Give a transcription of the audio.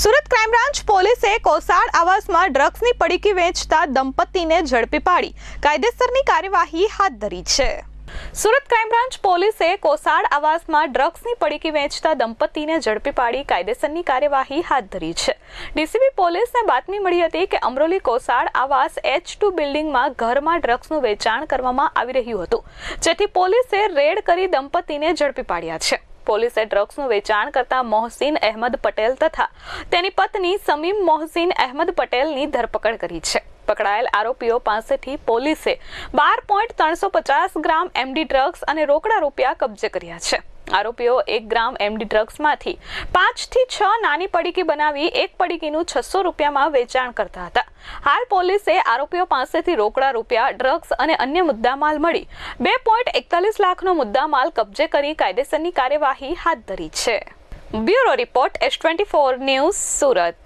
Surat crime branch પોલીસે કોસાડ આવાસમાં ડ્રગ્સની પડીકી વેચતા દંપતીને ઝડપી પાડી. કાયદેસરની કાર્યવાહી હાથ ધરી છે. સુરત ક્રાઇમ બ્રાન્ચ પોલીસે કોસાડ આવાસમાં ડ્રગ્સની પડીકી વેચતા દંપતીને ઝડપી પાડી કાયદેસરની કાર્યવાહી હાથ ધરી છે. ડીસીબી પોલીસને બાતમી મળી હતી કે અમરોલી કોસાડ આવાસ એચ ટુ બિલ્ડિંગમાં ઘરમાં ડ્રગ્સનું વેચાણ કરવામાં આવી રહ્યું હતું. જેથી પોલીસે રેડ કરી દંપતીને ઝડપી પાડ્યા છે. પોલીસે ડ્રગ્સનું વેચાણ કરતા મોહસિન અહેમદ પટેલ તથા તેની પત્ની સમીમ મોહસિન અહેમદ પટેલની ધરપકડ કરી છે. પકડાયેલ આરોપીઓ પાસેથી પોલીસે બાર પોઈન્ટ ત્રણસો પચાસ ગ્રામ એમડી ડ્રગ્સ અને રોકડા રૂપિયા કબજે કર્યા છે. આરોપીઓ એક ગ્રામ એમડી ડ્રગ્સમાંથી પાંચથી છ નાની પડીકી બનાવી એક પડીકીનું છસો રૂપિયામાં વેચાણ કરતા હતા. હાલ પોલીસે આરોપીઓ પાસેથી રોકડા રૂપિયા, ડ્રગ્સ અને અન્ય મુદ્દામાલ મળી બે પોઈન્ટ એકતાલીસ લાખનો મુદ્દામાલ કબજે કરી કાયદેસરની કાર્યવાહી હાથ ધરી છે. Bureau report S twenty four news Surat.